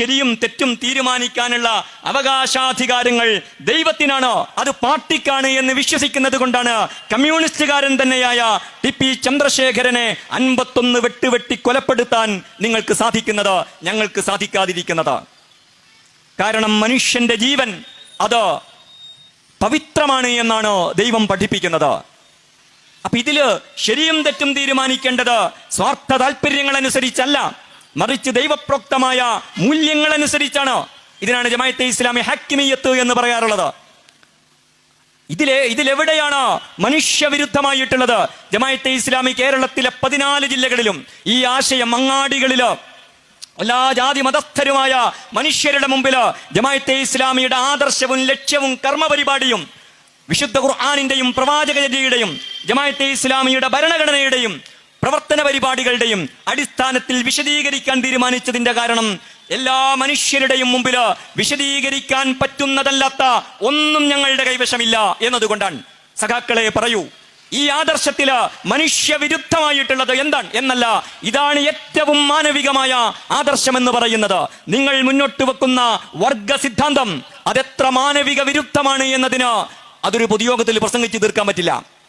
ശരിയും തെറ്റും തീരുമാനിക്കാനുള്ള അവകാശാധികാരങ്ങൾ ദൈവത്തിനാണ്? അത് പാർട്ടിക്കാണ് എന്ന് വിശ്വസിക്കുന്നത് കൊണ്ടാണ് കമ്മ്യൂണിസ്റ്റുകാരൻ തന്നെയായ ടി പി ചന്ദ്രശേഖരനെ അൻപത്തൊന്ന് വെട്ടുവെട്ടി കൊലപ്പെടുത്താൻ നിങ്ങൾക്ക് സാധിക്കുന്നത്? ഞങ്ങൾക്ക് സാധിക്കാതിരിക്കുന്നത്? കാരണം മനുഷ്യന്റെ ജീവൻ അത് പവിത്രമാണ് എന്നാണ് ദൈവം പഠിപ്പിക്കുന്നത്. അപ്പൊ ഇതിൽ ശരിയും തെറ്റും തീരുമാനിക്കേണ്ടത് സ്വാർത്ഥ താല്പര്യങ്ങൾ അനുസരിച്ചല്ല മറിച്ച് ദൈവപ്രോക്തമായ മൂല്യങ്ങൾ അനുസരിച്ചാണ് ഇതിനാണ് ജമായത്തെ ഇസ്ലാമി ഹക്കിമിയത്ത് എന്ന് പറയാറുള്ളത്. ഇതിലെ ഇതിലെവിടെയാണ് മനുഷ്യവിരുദ്ധമായിട്ടുള്ളത്? ജമായത്തെ ഇസ്ലാമി കേരളത്തിലെ പതിനാല് ജില്ലകളിലും ഈ ആശയം അങ്ങാടികളിൽ എല്ലാ ജാതി മതസ്ഥരുമായ മനുഷ്യരുടെ മുമ്പിൽ ജമായത്തെ ഇസ്ലാമിയുടെ ആദർശവും ലക്ഷ്യവും കർമ്മപരിപാടിയും വിശുദ്ധ ഖുർആാനിന്റെയും പ്രവാചകയുടെയും ജമായത്തെ ഇസ്ലാമിയുടെ ഭരണഘടനയുടെയും പ്രവർത്തന പരിപാടികളുടെയും അടിസ്ഥാനത്തിൽ വിശദീകരിക്കാൻ തീരുമാനിച്ചതിന്റെ കാരണം എല്ലാ മനുഷ്യരുടെയും മുമ്പിൽ വിശദീകരിക്കാൻ പറ്റുന്നതല്ലാത്ത ഒന്നും ഞങ്ങളുടെ കൈവശമില്ല എന്നതുകൊണ്ടാണ്. സഖാക്കളെ പറയൂ ഈ ആദർശത്തിൽ മനുഷ്യവിരുദ്ധമായിട്ടുള്ളത് എന്താണ്? എന്നല്ല ഇതാണ് ഏറ്റവും മാനവികമായ ആദർശം എന്ന് പറയുന്നത്. നിങ്ങൾ മുന്നോട്ട് വെക്കുന്ന വർഗ സിദ്ധാന്തം അതെത്ര മാനവിക വിരുദ്ധമാണ് എന്നതിന് അതൊരു പൊതുയോഗത്തിൽ പ്രസംഗിച്ചു തീർക്കാൻ പറ്റില്ല.